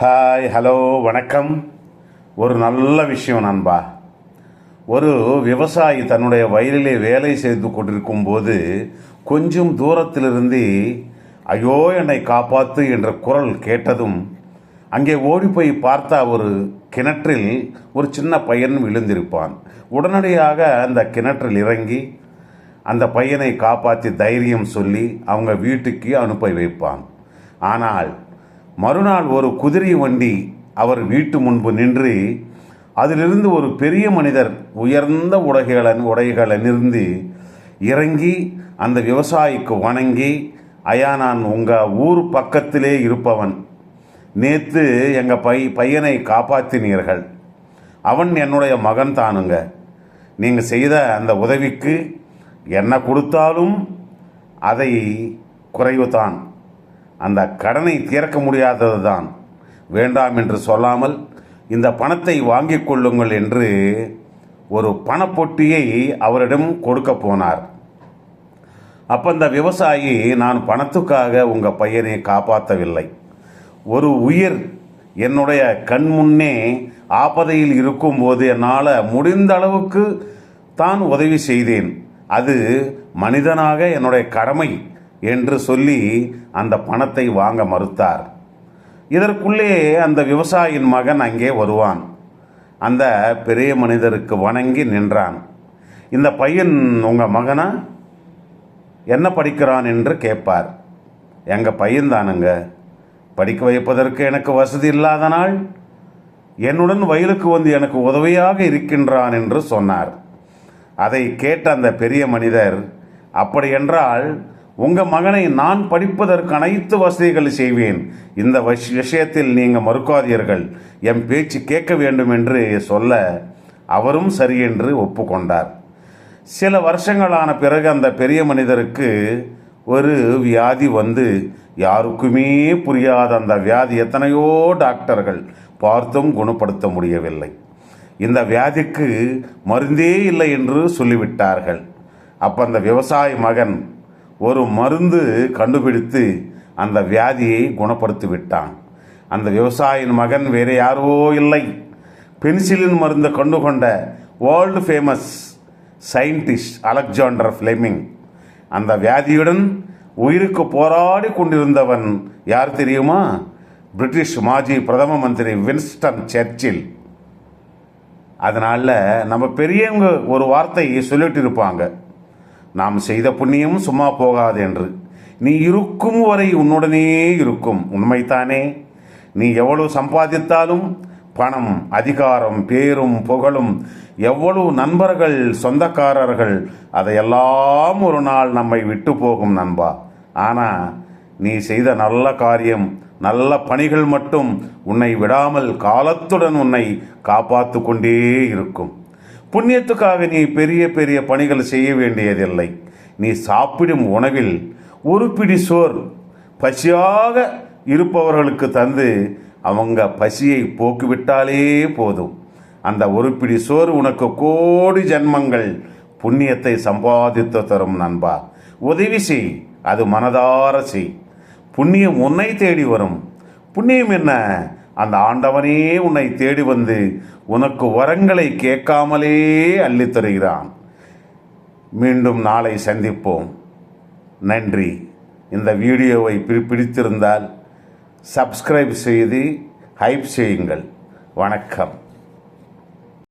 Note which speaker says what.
Speaker 1: Hi hello வணக்கம். ஒரு நல்ல விஷயம் நண்பா. ஒரு விவசாயி தன்னுடைய வயலிலே வேலை செய்து கொண்டிருக்கும் போது கொஞ்சம் தூரத்திலிருந்து ஐயோ என்னை காப்பாத்து என்ற குரல் கேட்டதும் அங்கே ஓடி போய் பார்த்த ஒரு கிணற்றில் ஒரு சின்ன பையன் விழுந்திருப்பான். உடனடியாக அந்த கிணற்றில் இறங்கி அந்த பையனை காப்பாற்றி தைரியம் சொல்லி அவங்க வீட்டுக்கு அனுப்பி வைப்பான். ஆனால் மறுநாள் ஒரு குதிரை வண்டி அவர் வீட்டு முன்பு நின்று அதிலிருந்து ஒரு பெரிய மனிதர் உயர்ந்த உடைகளன் உடைகளனிருந்து இறங்கி அந்த விவசாயிக்கு வணங்கி ஐயா நான் உங்கள் ஊர் பக்கத்திலே இருப்பவன். நேற்று எங்கள் பை பையனை காப்பாற்றினீர்கள் அவன் என்னுடைய மகன் தானுங்க. நீங்கள் செய்த அந்த உதவிக்கு என்ன கொடுத்தாலும் அதை குறைவுதான். அந்த கடனை தீர்க்க முடியாதது தான் வேண்டாம் என்று சொல்லாமல் இந்த பணத்தை வாங்கிக் கொள்ளுங்கள் என்று ஒரு பணப்பொட்டியை அவரிடம் கொடுக்க போனார். அப்போ இந்த விவசாயி நான் பணத்துக்காக உங்கள் பையனை காப்பாற்றவில்லை ஒரு உயிர் என்னுடைய கண் முன்னே ஆபதையில் இருக்கும்போது என்னால் முடிந்த அளவுக்கு தான் உதவி செய்தேன். அது மனிதனாக என்னுடைய கடமை. என்று சொல்லி அந்த பணத்தை வாங்க மறுத்தார். இதற்குள்ளே அந்த விவசாயியின் மகன் அங்கே வருவான். அந்த பெரிய மனிதருக்கு வணங்கி நின்றான். இந்த பையன் உங்கள் மகனா? என்ன படிக்கிறான்? என்று கேட்பார். எங்கள் பையன்தானுங்க படிக்க வைப்பதற்கு எனக்கு வசதி இல்லாத நாள். என்னுடன் வயலுக்கு வந்து எனக்கு உதவியாக இருக்கின்றான் என்று சொன்னார். அதை கேட்ட அந்த பெரிய மனிதர் அப்படியென்றால் உங்கள் மகனை நான் படிப்பதற்கு அனைத்து வசதிகள் செய்வேன். இந்த வஷ் விஷயத்தில் நீங்கள் மறுக்காதீர்கள். என் பேச்சு கேட்க வேண்டும் என்று சொல்ல அவரும் சரியென்று ஒப்புக்கொண்டார். சில வருஷங்களான பிறகு அந்த பெரிய மனிதருக்கு ஒரு வியாதி வந்து யாருக்குமே புரியாத அந்த வியாதி எத்தனையோ டாக்டர்கள் பார்த்தும் குணப்படுத்த முடியவில்லை. இந்த வியாதிக்கு மருந்தே இல்லை என்று சொல்லிவிட்டார்கள். அப்போ அந்த விவசாய மகன் ஒரு மருந்து கண்டுபிடித்து அந்த வியாதியை குணப்படுத்தி விட்டான் அந்த விவசாயின் மகன் வேறு யாரோ இல்லை. பென்சிலின் மருந்தை கொண்டு கொண்ட world famous scientist Alexander Fleming. அந்த வியாதியுடன் உயிருக்கு போராடி கொண்டிருந்தவன் யார் தெரியுமா? பிரிட்டிஷ் மாஜி பிரதம மந்திரி வின்ஸ்டன் சர்ச்சில். அதனால் நம்ம பெரியவங்க ஒரு வார்த்தையை சொல்லிட்டு இருப்பாங்க. நாம் செய்த புண்ணியம் சும்மா போகாது என்று. நீ இருக்கும் வரை உன்னுடனே இருக்கும் உண்மைத்தானே நீ எவ்வளவு சம்பாதித்தாலும் பணம் அதிகாரம் பேரும் புகழும் எவ்வளவு நண்பர்கள் சொந்தக்காரர்கள் அதையெல்லாம் ஒரு நாள் நம்மை விட்டு போகும் நண்பா. ஆனால் நீ செய்த நல்ல காரியம் நல்ல பணிகள் மட்டும் உன்னை விடாமல் காலத்துடன் உன்னை காப்பாற்று கொண்டே இருக்கும். புண்ணியத்துக்காக நீ பெரிய பெரிய பணிகள் செய்ய வேண்டியதில்லை. நீ சாப்பிடும் உணவில் ஒரு பிடி சோர் பசியாக இருப்பவர்களுக்கு தந்து அவங்க பசியை போக்குவிட்டாலே போதும். அந்த ஒரு பிடி சோறு உனக்கு கோடி ஜன்மங்கள் புண்ணியத்தை சம்பாதித்து தரும் நண்பா. உதவி செய் அது மனதார செய். புண்ணியம் உன்னை தேடி வரும். புண்ணியம் என்ன? அந்த ஆண்டவனே உன்னை தேடி வந்து உனக்கு வரங்களை கேட்காமலே அள்ளித் தருகிறான். மீண்டும் நாளை சந்திப்போம். நன்றி. இந்த வீடியோவை பிடித்திருந்தால் சப்ஸ்கிரைப் செய்து ஹைப் செய்யுங்கள். வணக்கம்.